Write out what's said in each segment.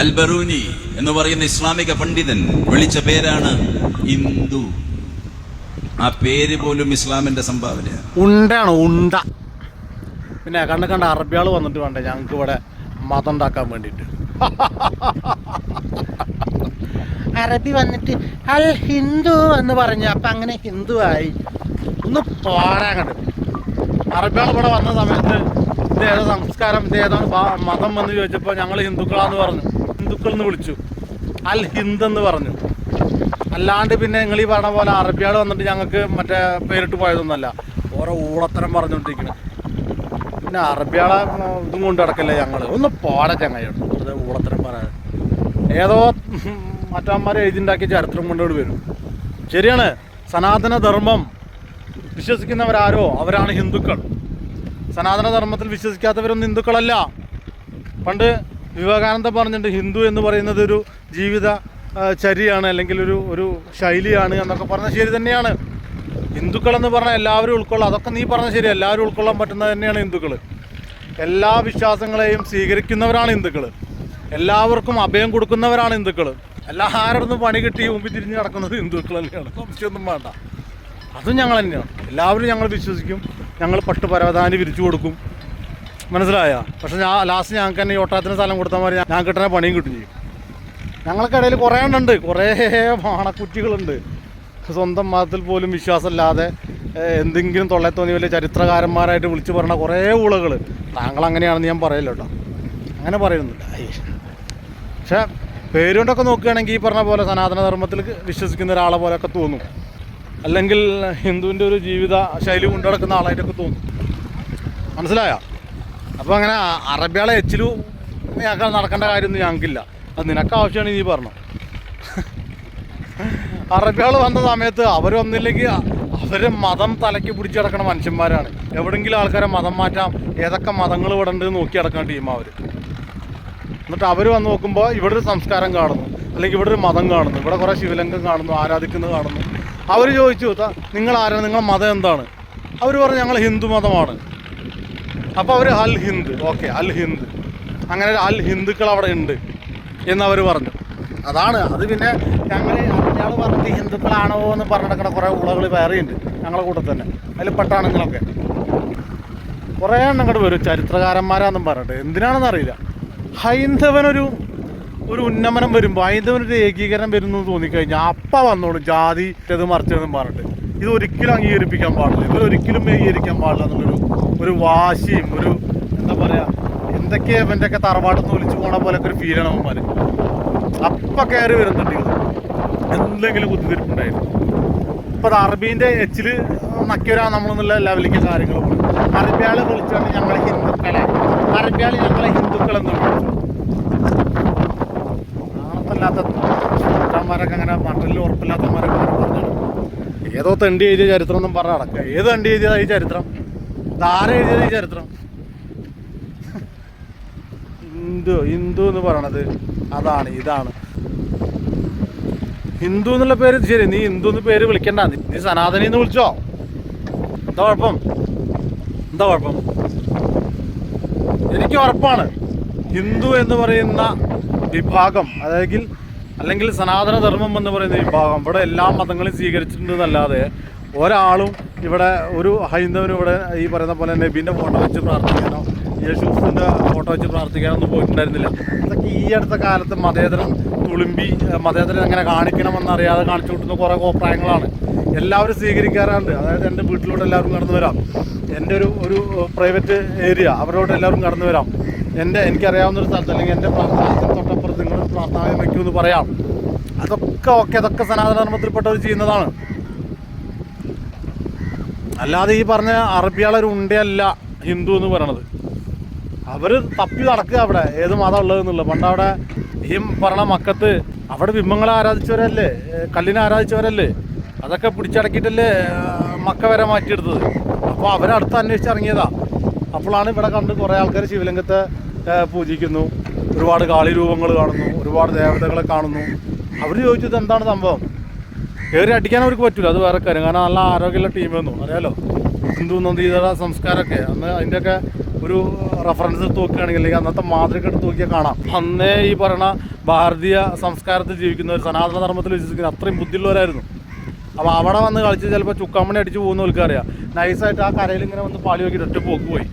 അൽ ബറൂനി എന്ന് പറയുന്ന ഇസ്ലാമിക പണ്ഡിതൻ വിളിച്ച പേരാണ് ഹിന്ദു ആ പേര് പോലും ഇസ്ലാമിന്റെ സംഭാവന ഉണ്ടാണ് ഉണ്ട. പിന്നെ കണ്ട കണ്ട അറബികൾ വന്നിട്ട് വേണ്ട ഞങ്ങൾക്ക് ഇവിടെ മതം ഉണ്ടാക്കാൻ വേണ്ടിയിട്ട്. അറബി വന്നിട്ട് അൽ ഹിന്ദു എന്ന് പറഞ്ഞു അപ്പം അങ്ങനെ ഹിന്ദു ആയി ഒന്ന് പോരാ കണ്ടു. അറബികൾ ഇവിടെ വന്ന സമയത്ത് ഇത് ഏതോ സംസ്കാരം? ഇത് ഏതാണ് മതം എന്ന് ചോദിച്ചപ്പോൾ ഞങ്ങൾ ഹിന്ദുക്കളാന്ന് പറഞ്ഞു. ഹിന്ദുക്കൾ എന്ന് വിളിച്ചു. അൽ ഹിന്ദ് എന്ന് പറഞ്ഞു. അല്ലാണ്ട് പിന്നെ നിങ്ങൾ ഈ പറഞ്ഞ പോലെ അറബിയാട് വന്നിട്ട് ഞങ്ങൾക്ക് മറ്റേ പേരിട്ട് പോയതൊന്നുമല്ല. ഓരോ ഊളത്തരം പറഞ്ഞുകൊണ്ടിരിക്കുന്നത് പിന്നെ അറബിയാളെ ഇതും കൊണ്ട് നടക്കല്ലേ ഞങ്ങൾ ഒന്ന് പോടെ ചങ്ങായിട്ട് അത് ഊളത്തരം പറയാൻ ഏതോ മറ്റന്മാരെ എഴുതിണ്ടാക്കിയ ചരിത്രം കൊണ്ടോട് വരും. ശരിയാണ്. സനാതന ധർമ്മം വിശ്വസിക്കുന്നവരാരോ? അവരാണ് ഹിന്ദുക്കൾ. സനാതന ധർമ്മത്തിൽ വിശ്വസിക്കാത്തവരൊന്നും ഹിന്ദുക്കളല്ല. പണ്ട് വിവേകാനന്ദ പറഞ്ഞിട്ടുണ്ട് ഹിന്ദു എന്ന് പറയുന്നത് ഒരു ജീവിത ചരിയാണ് അല്ലെങ്കിൽ ഒരു ഒരു ശൈലിയാണ് എന്നൊക്കെ പറഞ്ഞ ശരി തന്നെയാണ്. ഹിന്ദുക്കൾ എന്ന് പറഞ്ഞാൽ എല്ലാവരും ഉൾക്കൊള്ളാം. അതൊക്കെ നീ പറഞ്ഞ ശരി എല്ലാവരും ഉൾക്കൊള്ളാൻ പറ്റുന്നത് തന്നെയാണ് ഹിന്ദുക്കൾ എല്ലാ വിശ്വാസങ്ങളെയും സ്വീകരിക്കുന്നവരാണ് ഹിന്ദുക്കൾ എല്ലാവർക്കും അഭയം കൊടുക്കുന്നവരാണ് ഹിന്ദുക്കൾ എല്ലാ എല്ലാവരും പണി കിട്ടി മുമ്പിൽ തിരിഞ്ഞ് നടക്കുന്നത് ഹിന്ദുക്കൾ തന്നെയാണ്. സംശയമൊന്നും വേണ്ട. അതും ഞങ്ങൾ തന്നെയാണ്. എല്ലാവരും ഞങ്ങൾ വിശ്വസിക്കും. ഞങ്ങൾ പട്ട് പരവതാനി വിരിച്ചു കൊടുക്കും. മനസ്സിലായ? പക്ഷെ ഞാൻ ലാസ്റ്റ് ഞങ്ങൾക്ക് തന്നെ ഈ ഒട്ടാത്തിന് സ്ഥലം കൊടുത്താൽ മതി. ഞാൻ കിട്ടുന്ന പണിയും കിട്ടും ചെയ്യും. ഞങ്ങൾക്കിടയിൽ കുറേ എണ്ണുണ്ട്. കുറേ മാണക്കുറ്റികളുണ്ട് സ്വന്തം മതത്തിൽ പോലും വിശ്വാസമില്ലാതെ എന്തെങ്കിലും തൊള്ളെ തോന്നിയ വലിയ ചരിത്രകാരന്മാരായിട്ട് വിളിച്ചു പറഞ്ഞ കുറേ ഉളകൾ താങ്കൾ അങ്ങനെയാണെന്ന് ഞാൻ പറയില്ല കേട്ടോ. അങ്ങനെ പറയുന്നില്ല. പക്ഷേ പേരുകൊണ്ടൊക്കെ നോക്കുകയാണെങ്കിൽ ഈ പറഞ്ഞ പോലെ സനാതന ധർമ്മത്തിൽ വിശ്വസിക്കുന്ന ഒരാളെ പോലെയൊക്കെ തോന്നും. അല്ലെങ്കിൽ ഹിന്ദുവിന്റെ ഒരു ജീവിത ശൈലി കൊണ്ടു നടക്കുന്ന ആളായിട്ടൊക്കെ തോന്നും. മനസ്സിലായോ? അപ്പോൾ അങ്ങനെ അറബിയാളെ എച്ചിലു ഞങ്ങൾക്ക് നടക്കേണ്ട കാര്യമൊന്നും ഞങ്ങൾക്കില്ല. അത് നിനക്ക് ആവശ്യമാണ് നീ പറഞ്ഞു. അറബികൾ വന്ന സമയത്ത് അവർ വന്നില്ലെങ്കിൽ അവർ മതം തലയ്ക്ക് പിടിച്ച് കിടക്കണ മനുഷ്യന്മാരാണ്. എവിടെങ്കിലും ആൾക്കാരെ മതം മാറ്റാം. ഏതൊക്കെ മതങ്ങൾ ഇവിടെ ഉണ്ട് നോക്കി കിടക്കുന്ന ടീം അവർ എന്നിട്ട് അവർ വന്ന് നോക്കുമ്പോൾ ഇവിടെ ഒരു സംസ്കാരം കാണുന്നു. അല്ലെങ്കിൽ ഇവിടെ ഒരു മതം കാണുന്നു. ഇവിടെ കുറേ ശിവലിംഗം കാണുന്നു ആരാധിക്കുന്നത് കാണുന്നു. അവർ ചോദിച്ചു "ത- നിങ്ങൾ ആരാണ്? നിങ്ങളുടെ മതം എന്താണ്? അവർ പറഞ്ഞു ഞങ്ങൾ ഹിന്ദു മതമാണ്. അപ്പോൾ അവർ അൽ ഹിന്ദ്. ഓക്കെ അൽ ഹിന്ദ്. അങ്ങനെ അൽ ഹിന്ദുക്കൾ അവിടെ ഉണ്ട് എന്നവർ പറഞ്ഞു. അതാണ് അത് പിന്നെ ഞങ്ങൾ അയാൾ പറഞ്ഞിട്ട് ഹിന്ദുക്കളാണോ എന്ന് പറഞ്ഞു നടക്കുന്ന കുറേ ഉളകൾ വേറെയുണ്ട് ഞങ്ങളുടെ കൂട്ടത്തിൽ തന്നെ. അതിൽ പെട്ടാണെങ്കിലൊക്കെ കുറേ എണ്ണം അങ്ങോട്ട് വരും. ചരിത്രകാരന്മാരാന്നും പറഞ്ഞിട്ട്. എന്തിനാണെന്ന് അറിയില്ല. ഹൈന്ദവനൊരു ഒരു ഉന്നമനം വരുമ്പോൾ ഒരു ഏകീകരണം വരുന്നു തോന്നിക്കഴിഞ്ഞാൽ അപ്പ വന്നോളൂ ജാതി ഇത് മറിച്ചതെന്നും പറഞ്ഞിട്ട്. ഇത് ഒരിക്കലും അംഗീകരിപ്പിക്കാൻ പാടില്ല. ഇവർ ഒരിക്കലും അംഗീകരിക്കാൻ പാടില്ല എന്നുള്ളൊരു ഒരു വാശിയും ഒരു എന്താ പറയുക എന്തൊക്കെയാ ഇവന്റെയൊക്കെ തറവാട്ടെന്ന് വിളിച്ചു പോണ പോലൊക്കെ ഒരു ഫീലാണ് അവന്മാർ അപ്പം കയറി വരുന്നുണ്ട് ഇത്. എന്തെങ്കിലും കുത്തിത്തിരിപ്പുണ്ടായിരുന്നു. ഇപ്പൊ അത് അറബീന്റെ എച്ചിൽ നക്കിയൊരാ നമ്മളെന്നുള്ള ലെവലിലേക്ക് കാര്യങ്ങൾ പോകും വിളിച്ചാണ് ഞങ്ങളെ ഹിന്ദുക്കളെ. അറബിയാൾ ഞങ്ങളെ ഹിന്ദുക്കളെന്ന് വിളിച്ചു. നാളത്തല്ലാത്ത ഭർത്താന്മാരൊക്കെ അങ്ങനെ മട്ടലിൽ ഉറപ്പില്ലാത്തമാരൊക്കെ അങ്ങനെ ഏതോ തണ്ടി എഴുതിയ ചരിത്രം ഒന്നും പറഞ്ഞ നടക്കുക. ഏത് തണ്ടി എഴുതിയതാ ഈ ചരിത്രം? ധാര എഴുതിയത് ഈ ചരിത്രം? ഹിന്ദു ഹിന്ദു എന്ന് പറയണത് അതാണ് ഇതാണ്. ഹിന്ദു എന്നുള്ള പേര് ശരി നീ ഹിന്ദു എന്ന് പേര് വിളിക്കണ്ട. നീ സനാതനി എന്ന് വിളിച്ചോ? എന്താ കുഴപ്പം? എന്താ കുഴപ്പം? എനിക്ക് ഉറപ്പാണ്. ഹിന്ദു എന്ന് പറയുന്ന വിഭാഗം അതായത് അല്ലെങ്കിൽ സനാതന ധർമ്മം എന്ന് പറയുന്ന വിഭാഗം ഇവിടെ എല്ലാ മതങ്ങളും സ്വീകരിച്ചിട്ടുണ്ട് എന്നല്ലാതെ ഒരാളും ഇവിടെ ഒരു ഹൈന്ദവനും ഇവിടെ ഈ പറയുന്ന പോലെ നബീന്റെ ഫോട്ടോ വെച്ച് പ്രാർത്ഥിക്കാനോ യേശുസിന്റെ ഫോട്ടോ വെച്ച് പ്രാർത്ഥിക്കാനോ ഒന്നും പോയിട്ടുണ്ടായിരുന്നില്ല. അതൊക്കെ ഈ അടുത്ത കാലത്ത് മതേതരം തുളുമ്പി മതേതരം എങ്ങനെ കാണിക്കണമെന്നറിയാതെ കാണിച്ചു കൊടുക്കുന്ന കുറേ അഭിപ്രായങ്ങളാണ് എല്ലാവരും സ്വീകരിക്കാറുണ്ട്. അതായത് എന്റെ വീട്ടിലൂടെ എല്ലാവരും കടന്നു വരാം. എന്റെ ഒരു ഒരു പ്രൈവറ്റ് ഏരിയ അവരോട് എല്ലാവരും കടന്നു വരാം. എന്റെ എനിക്കറിയാവുന്ന ഒരു സ്ഥലത്ത് അല്ലെങ്കിൽ എന്റെ പ്രാർത്ഥന നിങ്ങൾ പ്രാർത്ഥന വയ്ക്കുമെന്ന് പറയാം. അതൊക്കെ ഓക്കെ അതൊക്കെ സനാതന ധർമ്മത്തിൽപ്പെട്ടവർ ചെയ്യുന്നതാണ്. അല്ലാതെ ഈ പറഞ്ഞ അറബിയാളൊരു ഉണ്ടയല്ല ഹിന്ദു എന്ന് പറയണത്. അവർ തപ്പി നടക്കുക അവിടെ ഏത് മതം ഉള്ളതെന്നുള്ളത് പണ്ട് അവിടെ ഈ പറഞ്ഞ മക്കത്ത് അവിടെ ബിംബങ്ങളെ ആരാധിച്ചവരല്ലേ കല്ലിനെ ആരാധിച്ചവരല്ലേ അതൊക്കെ പിടിച്ചടക്കിയിട്ടല്ലേ മക്ക വരെ മാറ്റിയെടുത്തത്. അപ്പോൾ അവരടുത്ത് അന്വേഷിച്ചിറങ്ങിയതാ. അപ്പോഴാണ് ഇവിടെ കണ്ട് കുറേ ആൾക്കാർ ശിവലിംഗത്തെ പൂജിക്കുന്നു. ഒരുപാട് കാളി രൂപങ്ങൾ കാണുന്നു ഒരുപാട് ദേവതകളെ കാണുന്നു. അവർ ചോദിച്ചത് എന്താണ് സംഭവം? കയറി അടിക്കാൻ അവർക്ക് പറ്റില്ല അത് വേറെ കാര്യം. കാരണം നല്ല ആരോഗ്യമുള്ള ടീമെന്നു അറിയാലോ? ഹിന്ദു നന്ദീതര സംസ്കാരമൊക്കെ. അന്ന് അതിന്റെയൊക്കെ ഒരു റെഫറൻസ് എടുത്ത് നോക്കുകയാണെങ്കിൽ അല്ലെങ്കിൽ അന്നത്തെ മാതൃക എടുത്ത് നോക്കിയാൽ കാണാം. അന്നേ ഈ പറയണ ഭാരതീയ സംസ്കാരത്തിൽ ജീവിക്കുന്നവർ സനാതന ധർമ്മത്തിൽ വിശ്വസിക്കുന്ന അത്രയും ബുദ്ധിയുള്ളവരായിരുന്നു. അപ്പോൾ അവിടെ വന്ന് കളിച്ച് ചിലപ്പോൾ ചുക്കാമണി അടിച്ച് പോകുന്ന അറിയാം നൈസായിട്ട് ആ കരയിൽ ഇങ്ങനെ വന്ന് പാളി നോക്കിയിട്ട് ഒറ്റ പോക്ക് പോയി.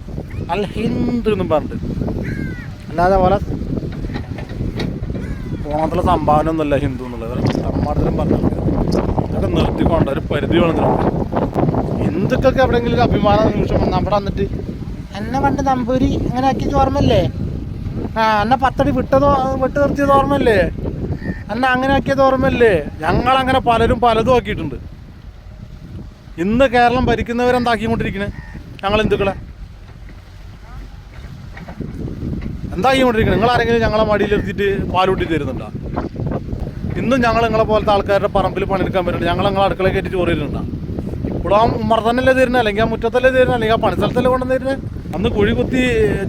അൽ ഹിന്ദ് എന്നും പറഞ്ഞിട്ട്. അല്ലാതെ പോലെ ഓണത്തിലെ സംഭാവന ഒന്നുമല്ല ഹിന്ദു എന്നുള്ളത്. സമ്മാനത്തിലും പറഞ്ഞു അതൊക്കെ നിർത്തിക്കൊണ്ട് ഒരു പരിധി വേണം ഹിന്ദുക്കൾക്ക് എവിടെയെങ്കിലും അഭിമാന നിമിഷം വന്നാൽ അവിടെ വന്നിട്ട് എന്നെ പണ്ട് നമ്പൂരി അങ്ങനെ ആക്കിയത് ഓർമ്മല്ലേ ആ എന്നെ പത്തടി വിട്ടതോ വിട്ട് നിർത്തിയത് ഓർമ്മല്ലേ എന്നെ അങ്ങനെ ആക്കിയത് ഓർമ്മല്ലേ ഞങ്ങളങ്ങനെ പലരും പലതും ആക്കിയിട്ടുണ്ട്. ഇന്ന് കേരളം ഭരിക്കുന്നവരെന്താക്കിക്കൊണ്ടിരിക്കണേ ഞങ്ങൾ ഹിന്ദുക്കളെ. എന്താക്കിക്കൊണ്ടിരിക്കുന്നത് നിങ്ങൾ ആരെങ്കിലും ഞങ്ങളെ മടിയിലെത്തിയിട്ട് പാലൂട്ടി തരുന്നുണ്ടോ? ഇന്നും ഞങ്ങൾ നിങ്ങളെ പോലത്തെ ആൾക്കാരുടെ പറമ്പിൽ പണിയെടുക്കാൻ പറ്റില്ല. ഞങ്ങൾ നിങ്ങളെ അടുക്കളയിൽ കയറ്റി ചോറ് തരുന്നുണ്ടോ? ഇപ്പോഴും ആ തരുന്നത് അല്ലെങ്കിൽ ആ മുറ്റത്തല്ലേ തരുന്നത് അല്ലെങ്കിൽ ആ പണിസ്ഥലത്തല്ലേ കൊണ്ടുവന്ന് തരുന്നത് അന്ന് കുഴി കുത്തി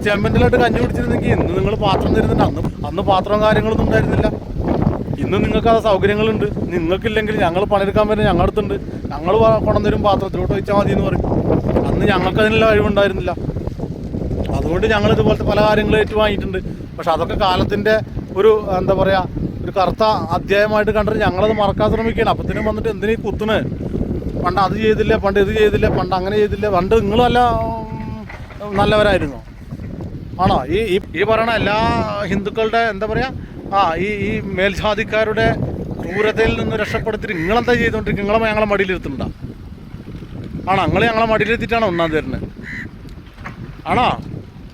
ചെമ്പന്റിലായിട്ട് കഞ്ഞി പിടിച്ചിരുന്നെങ്കിൽ ഇന്ന് നിങ്ങൾ പാത്രം തരുന്നുണ്ട്. അന്ന് അന്ന് പാത്രവും കാര്യങ്ങളൊന്നും ഉണ്ടായിരുന്നില്ല. ഇന്ന് നിങ്ങൾക്ക് ആ സൗകര്യങ്ങളുണ്ട്. നിങ്ങൾക്കില്ലെങ്കിൽ ഞങ്ങൾ പണിയെടുക്കാൻ പറ്റുന്ന ഞങ്ങളുടെ അടുത്തുണ്ട്. ഞങ്ങൾ കൊണ്ടുവന്നരും പാത്രത്തിലോട്ട് വെച്ചാൽ മതി എന്ന് പറയും. അന്ന് ഞങ്ങൾക്ക് അതിനുള്ള കഴിവുണ്ടായിരുന്നില്ല. അതുകൊണ്ട് ഞങ്ങൾ ഇതുപോലത്തെ പല കാര്യങ്ങൾ ഏറ്റുവാങ്ങിയിട്ടുണ്ട്. പക്ഷെ അതൊക്കെ കാലത്തിന്റെ ഒരു എന്താ പറയുക ഒരു കറുത്ത അധ്യായമായിട്ട് കണ്ടിട്ട് ഞങ്ങളത് മറക്കാൻ ശ്രമിക്കുകയാണ്. അപ്പത്തിനും വന്നിട്ട് എന്തിനീ കുത്തുന്നത് പണ്ട് അത് ചെയ്തില്ല പണ്ട് ഇത് ചെയ്തില്ല പണ്ട് അങ്ങനെ ചെയ്തില്ല പണ്ട് നിങ്ങളല്ല നല്ലവരായിരുന്നു? ആണോ? ഈ ഈ- പറയണ എല്ലാ ഹിന്ദുക്കളുടെ എന്താ പറയുക ആ ഈ ഈ മേൽജാതിക്കാരുടെ ക്രൂരതയിൽ നിന്ന് രക്ഷപ്പെടുത്തിട്ട് നിങ്ങളെന്താ ചെയ്തുകൊണ്ടിരിക്കുക നിങ്ങളെ ഞങ്ങളെ മടിയിലിരുത്തുന്നുണ്ടോ? ആണോ? നിങ്ങൾ ഞങ്ങളെ മടിയിലിരുത്തിയിട്ടാണോ ഒന്നാം തരുന്നത് ആണോ?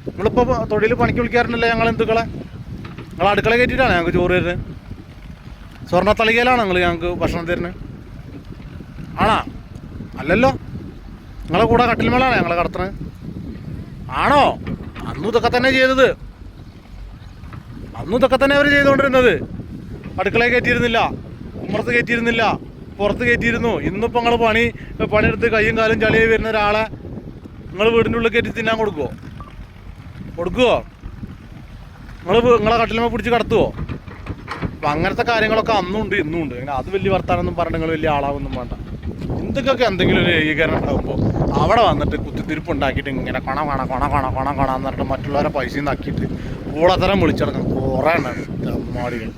നിങ്ങളിപ്പോൾ തൊഴിൽ പണിക്ക് വിളിക്കാറുണ്ടല്ലോ ഞങ്ങൾ എന്തുക്കളെ നിങ്ങൾ അടുക്കള കയറ്റിയിട്ടാണ് ഞങ്ങൾക്ക് ചോറ് തരുന്നത്. സ്വർണത്തളികയിലാണോ നിങ്ങൾ ഞങ്ങൾക്ക് ഭക്ഷണം തരുന്നത്. ആണോ? അല്ലല്ലോ. നിങ്ങളെ കൂടെ കട്ടിൽമേളാണ് ഞങ്ങളെ കടത്തുന്നത്. ആണോ? അന്നും ഇതൊക്കെ തന്നെ ചെയ്തത്. അന്നും ഇതൊക്കെ തന്നെ അവർ ചെയ്തുകൊണ്ടിരുന്നത്. അടുക്കളയിൽ കയറ്റിയിരുന്നില്ല. ഉമ്മറത്ത് കയറ്റിയിരുന്നില്ല. പുറത്ത് കയറ്റിയിരുന്നു. ഇന്നിപ്പോൾ നിങ്ങൾ പണി പണിയെടുത്ത് കൈയും കാലും ചളിയായി വരുന്ന ഒരാളെ നിങ്ങൾ വീടിന്റെ ഉള്ളിൽ കയറ്റി തിന്നാൻ കൊടുക്കുമോ കൊടുക്കുമോ നിങ്ങൾ നിങ്ങളെ കട്ടിലുമേ പിടിച്ച് കടത്തുവോ? അപ്പം അങ്ങനത്തെ കാര്യങ്ങളൊക്കെ അന്നും ഉണ്ട് ഇന്നും ഉണ്ട്. അങ്ങനെ അത് വലിയ വർത്താനൊന്നും പറഞ്ഞു നിങ്ങൾ വലിയ ആളാവൊന്നും വേണ്ട. എന്തൊക്കെയൊക്കെ എന്തെങ്കിലും ഒരു ഏകീകരണം ഉണ്ടാകുമ്പോൾ അവിടെ വന്നിട്ട് കുത്തിത്തിരിപ്പ് ഉണ്ടാക്കിയിട്ട് ഇങ്ങനെ കൊണ കൊണ കൊണ കൊണ കൊണ കൊണ എന്ന് പറഞ്ഞിട്ട് മറ്റുള്ളവരെ പൈസ കൂടെ കൂടത്തരം വിളിച്ചിടക്കണം കുറേ എണ്ണം തെമ്മാടികൾ